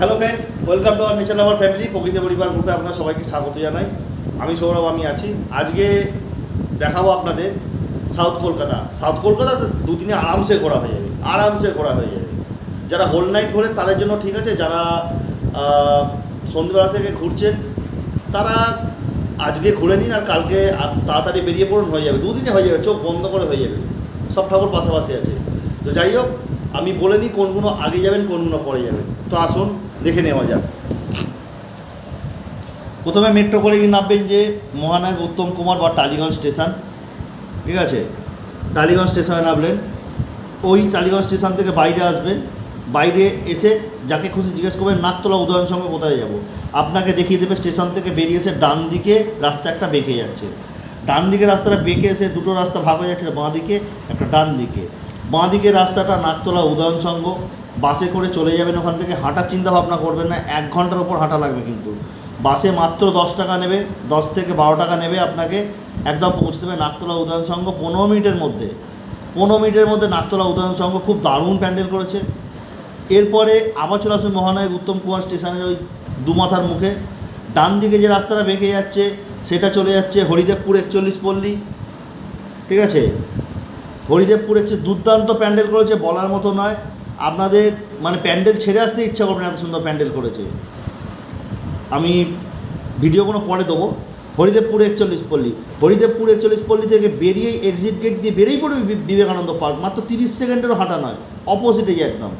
Hello friend welcome to our nature lover family প্রকৃতি পরিবার গ্রুপে আপনার সবাইকে স্বাগত জানাই। আমি সৌরভ, আমি আছি। আজকে দেখাবো আপনাদের সাউথ কলকাতা। সাউথ কলকাতা দুদিনে আরামসে ঘোরা হয়ে যাবে, আরামসে ঘোরা হয়ে যাবে। যারা হোল নাইট ঘোরেন, তাদের জন্য ঠিক আছে। যারা সন্ধ্যেবেলা থেকে ঘুরছেন, তারা আজকে ঘুরে নিন আর কালকে তাড়াতাড়ি বেরিয়ে পড়ুন, হয়ে যাবে। দুদিনে হয়ে যাবে, চোখ বন্ধ করে হয়ে যাবে। সব ঠাকুর পাশাপাশি আছে। তো যাই হোক, আমি বলে নিই কোনগুলো আগে যাবেন, কোনগুলো পরে যাবেন। তো আসুন দেখে নেওয়া যাক। প্রথমে মেট্রো করে নামবেন যে মহানায়ক উত্তম কুমার বা টালিগঞ্জ স্টেশন। ঠিক আছে? টালিগঞ্জ স্টেশনে নামলেন। ওই টালিগঞ্জ স্টেশন থেকে বাইরে আসবেন। বাইরে এসে যাকে খুশি জিজ্ঞেস করবেন, নাকতলা উদয়ন সঙ্গে কোথায় যাব? আপনাকে দেখিয়ে দেবে স্টেশন থেকে বেরিয়ে এসে ডান দিকে রাস্তা একটা বেঁকে যাচ্ছে। ডান দিকে রাস্তাটা বেঁকে এসে দুটো রাস্তা ভাগ হয়ে যাচ্ছে বাঁ দিকে একটা ডান দিকে। বাঁ দিকে রাস্তাটা নাকতলা উদয়ন সংঘ বাসে করে চলে যাবেন ওখান থেকে, হাঁটার চিন্তা ভাবনা করবেন না, এক ঘণ্টার ওপর হাঁটা লাগবে কিন্তু। বাসে মাত্র দশ টাকা নেবে, দশ থেকে বারো টাকা নেবে আপনাকে একদম পৌঁছে দেবে নাকতলা উদয়ন সংঘ পনেরো মিনিটের মধ্যে। পনেরো মিনিটের মধ্যে নাকতলা উদয়ন সংঘ খুব দারুণ প্যান্ডেল করেছে। এরপরে আবার চলে আসবে মহানায়ক উত্তম কুমার স্টেশনের ওই দুমাথার মুখে। ডান দিকে যে রাস্তাটা বেঁকে যাচ্ছে, সেটা চলে যাচ্ছে হরিদেবপুর একচল্লিশ পল্লী। ঠিক আছে? হরিদেবপুর একটি দুর্দান্ত প্যান্ডেল করেছে, বলার মতো নয়। আপনাদের মানে প্যান্ডেল ছেড়ে আসতে ইচ্ছা করবে না এত সুন্দর প্যান্ডেল করেছে। আমি ভিডিওগুলো পরে দেবো। হরিদেবপুর একচল্লিশ পল্লী। হরিদেবপুর একচল্লিশ পল্লী থেকে বেরিয়েই এক্সিট গেট দিয়ে বেরিয়েই পড়বে বিবেকানন্দ পার্ক। মাত্র তিরিশ সেকেন্ডেরও হাঁটা নয়। অপোজিটে যে একদম।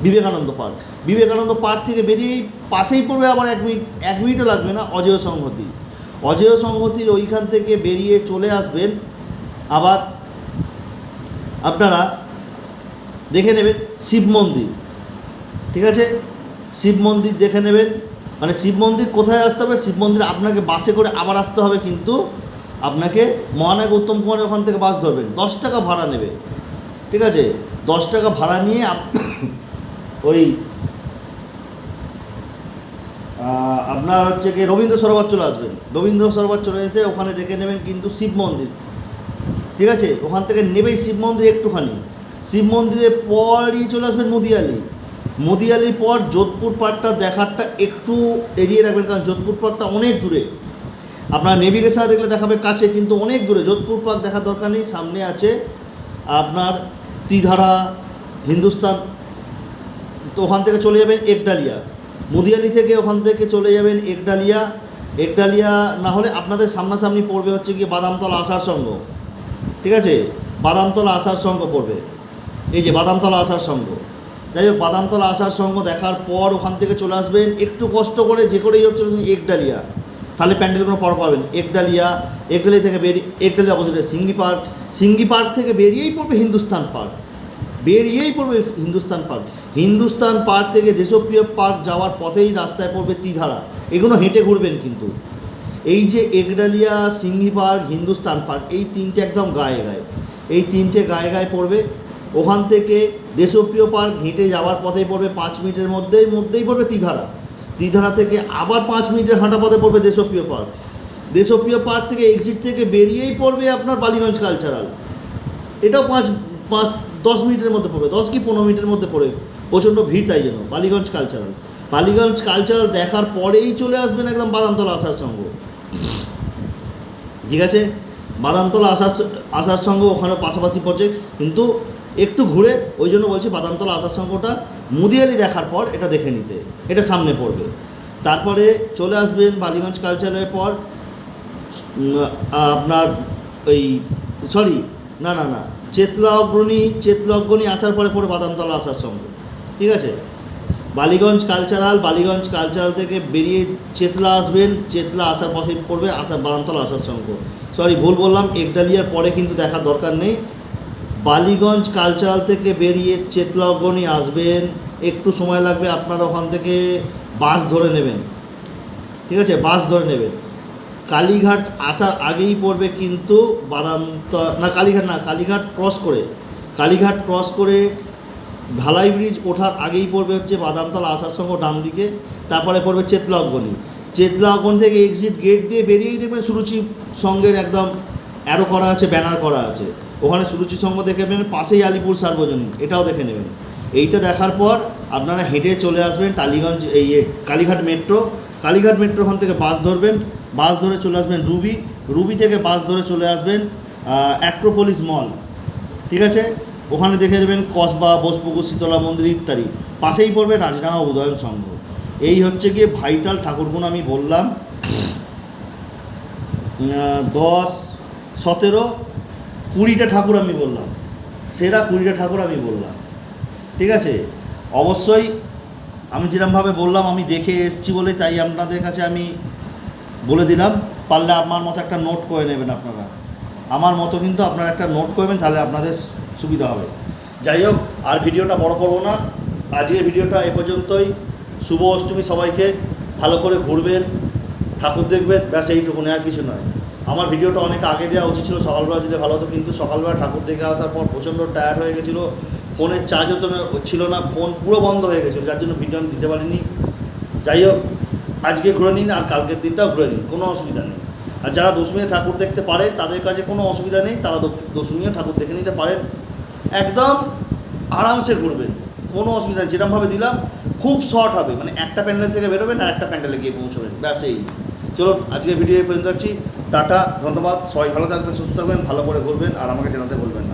বিবেকানন্দ পার্ক। বিবেকানন্দ পার্ক থেকে বেরিয়েই পাশেই পড়বে আবার এক মিনিট, এক মিনিটও লাগবে না, অজয় সংহতি। অজয় সংহতির ওইখান থেকে বেরিয়ে চলে আসবেন আবার আপনারা দেখে নেবেন, শিব মন্দির। ঠিক আছে? শিব মন্দির দেখে নেবেন। মানে শিব মন্দির কোথায় আসতে হবে? শিব মন্দির আপনাকে বাসে করে আবার আসতে হবে কিন্তু আপনাকে মহানায়ক উত্তম কুমারের ওখান থেকে বাস ধরবেন। দশ টাকা ভাড়া নেবে। ঠিক আছে? দশ টাকা ভাড়া নিয়ে ওই আপনার হচ্ছে কি রবীন্দ্র সরোবর চলে আসবেন। রবীন্দ্র সরোবর চলে এসে ওখানে দেখে নেবেন কিন্তু শিব মন্দির। ঠিক আছে? ওখান থেকে নেবেই শিব মন্দির একটুখানি। শিব মন্দিরের পরই চলে আসবেন মদিয়ালি। মদিয়ালির পর যোধপুর পার্কটা দেখারটা একটু এড়িয়ে রাখবেন, কারণ যোধপুর পার্কটা অনেক দূরে। আপনার নেভিগেশনে দেখলে দেখাবে কাছে, কিন্তু অনেক দূরে। যোধপুর পার্ক দেখার দরকার নেই, সামনে আছে আপনার ত্রিধারা, হিন্দুস্তান। তো ওখান থেকে চলে যাবেন একডালিয়া। মুদিয়ালি থেকে ওখান থেকে চলে যাবেন একডালিয়া। একডালিয়া না হলে আপনাদের সামনাসামনি পড়বে হচ্ছে গিয়ে বাদামতলা আসার সঙ্গ ঠিক আছে? বাদামতলা আসার সঙ্গ পড়বে। এই যে বাদামতলা আসার সঙ্গ। যাই হোক, বাদামতলা আসার সঙ্গ দেখার পর ওখান থেকে চলে আসবেন। একটু কষ্ট করে যে করেই হোক চলে একডালিয়া। তাহলে প্যান্ডেলগুলো পর পাবেন একডালিয়া একডালিয়া থেকে বেরিয়ে একডালিয়া অপোজিটে সিঙ্গি পার্ক। সিঙ্গি পার্ক থেকে বেরিয়েই পড়বে হিন্দুস্তান পার্ক। বেরিয়েই পড়বে হিন্দুস্তান পার্ক। হিন্দুস্তান পার্ক থেকে দেশপ্রিয় পার্ক যাওয়ার পথেই রাস্তায় পড়বে ত্রিধারা এগুলো হেঁটে ঘুরবেন কিন্তু। এই যে একডালিয়া, সিঙ্গি পার্ক, হিন্দুস্তান পার্ক, এই তিনটে একদম গায়ে গায়ে। এই তিনটে গায়ে গায়ে পড়বে। ওখান থেকে দেশপ্রিয় পার্ক হেঁটে যাওয়ার পথেই পড়বে পাঁচ মিনিটের মধ্যেই মধ্যেই পড়বে ত্রিধারা ত্রিধারা থেকে আবার পাঁচ মিনিটের হাঁটা পথে পড়বে দেশপ্রিয় পার্ক। দেশপ্রিয় পার্ক থেকে এক্সিট থেকে বেরিয়েই পড়বে আপনার বালিগঞ্জ কালচারাল এটাও পাঁচ পাঁচ, দশ মিনিটের মধ্যে পড়বে, দশ কি পনেরো মিনিটের মধ্যে পড়বে প্রচণ্ড ভিড় তাই জন্য, বালিগঞ্জ কালচারাল বালিগঞ্জ কালচারাল দেখার পরেই চলে আসবেন একদম বাদামতলা আসার সঙ্গে। ঠিক আছে? বাদামতলা আসার আসার সঙ্গে ওখানে পাশাপাশি পড়ছে, কিন্তু একটু ঘুরে, ওই জন্য বলছি বাদামতলা আসার সঙ্গটা মুদিয়ালি দেখার পর এটা দেখে নিতে। এটা সামনে পড়বে। তারপরে চলে আসবেন বালিগঞ্জ কালচারের পর আপনার ওই সরি না না না, চেতলা অগ্রণী চেতলা অগ্রণী আসার পরে পরে বাদামতলা আসার সঙ্গে। ঠিক আছে? বালিগঞ্জ কালচারাল বালিগঞ্জ কালচারাল থেকে বেরিয়ে চেতলা আসবেন, চেতলা আসার পাশে পড়বে আসার বাদামতলা আসার সঙ্গে। সরি ভুল বললাম, একডালিয়ার পরে কিন্তু দেখার দরকার নেই। বালিগঞ্জ কালচারাল থেকে বেরিয়ে চেতলা অগ্রণী আসবেন। একটু সময় লাগবে, আপনারা ওখান থেকে বাস ধরে নেবেন। ঠিক আছে? বাস ধরে নেবেন। কালীঘাট আসার আগেই পড়বে কিন্তু বাদাম না, কালীঘাট না, কালীঘাট ক্রস করে। কালীঘাট ক্রস করে ঢালাই ব্রিজ ওঠার আগেই পড়বে হচ্ছে বাদামতলা আসার সঙ্গে ডান দিকে তারপরে পড়বে চেতলা অগ্নি চেতলা অগ্নি থেকে এক্সিট গেট দিয়ে বেরিয়েই দেখবেন সুরুচি সঙ্গের একদম অ্যারো করা আছে ব্যানার করা আছে। ওখানে সুরুচি সঙ্গ দেখে নেবেন, পাশেই আলিপুর সার্বজনীন, এটাও দেখে নেবেন। এইটা দেখার পর আপনারা হেঁটে চলে আসবেন টালিগঞ্জ, এই কালীঘাট মেট্রো। কালীঘাট মেট্রো ওখান থেকে বাস ধরবেন, বাস ধরে চলে আসবেন রুবি। রুবি থেকে বাস ধরে চলে আসবেন অ্যাক্রোপলিস মল, ঠিক আছে? ওখানে দেখে দেবেন কসবা, বোসপুকুর, শীতলা মন্দির ইত্যাদি। পাশেই পড়বে রাজডাঙ্গা উদয়ন সংঘ এই হচ্ছে গিয়ে ভাইটাল ঠাকুরগুলো আমি বললাম দশ, সতেরো কুড়িটা ঠাকুর আমি বললাম। সেরা কুড়িটা ঠাকুর আমি বললাম। ঠিক আছে? অবশ্যই আমি যেরমভাবে বললাম, আমি দেখে এসছি বলে তাই আপনাদের কাছে আমি বলে দিলাম। পারলে আমার মতো একটা নোট করে নেবেন আপনারা। আমার মতো কিন্তু আপনারা একটা নোট করবেন, তাহলে আপনাদের সুবিধা হবে। যাই হোক, আর ভিডিওটা বড় করব না। আজকের ভিডিওটা এ পর্যন্তই। শুভ অষ্টমী সবাইকে। ভালো করে ঘুরবেন, ঠাকুর দেখবেন, ব্যাস এইটুকুনি আর কিছু নয়। আমার ভিডিওটা অনেক আগে দেওয়া উচিত ছিল, সকালবেলা দিলে ভালো হতো, কিন্তু সকালবেলা ঠাকুর দেখে আসার পর প্রচণ্ড টায়ার্ড হয়ে গেছিল, ফোনের চার্জ হতো না, ছিল না ফোন পুরো বন্ধ হয়ে গেছিল, যার জন্য ভিডিও আমি দিতে পারিনি। যাই হোক, আজকে ঘুরে নিন আর কালকের দিনটাও ঘুরে নিন, কোনো অসুবিধা নেই। আর যারা দশমীতে ঠাকুর দেখতে পারে, তাদের কাছে কোনো অসুবিধা নেই, তারা দ- দশমীও ঠাকুর দেখে নিতে পারেন। একদম আরামসে ঘুরবেন, কোনো অসুবিধা নেই যেরকমভাবে দিলাম, খুব শর্ট হবে মানে একটা প্যান্ডেল থেকে বেরোবেন আর একটা প্যান্ডেলে গিয়ে পৌঁছবেন, ব্যাস এই। চলুন, আজকের ভিডিও এই পর্যন্ত রাখছি। টাটা ধন্যবাদ। সবাই ভালো থাকবেন সুস্থ থাকবেন ভালো করে ঘুরবেন আর আমাকে জানাতে বলবেন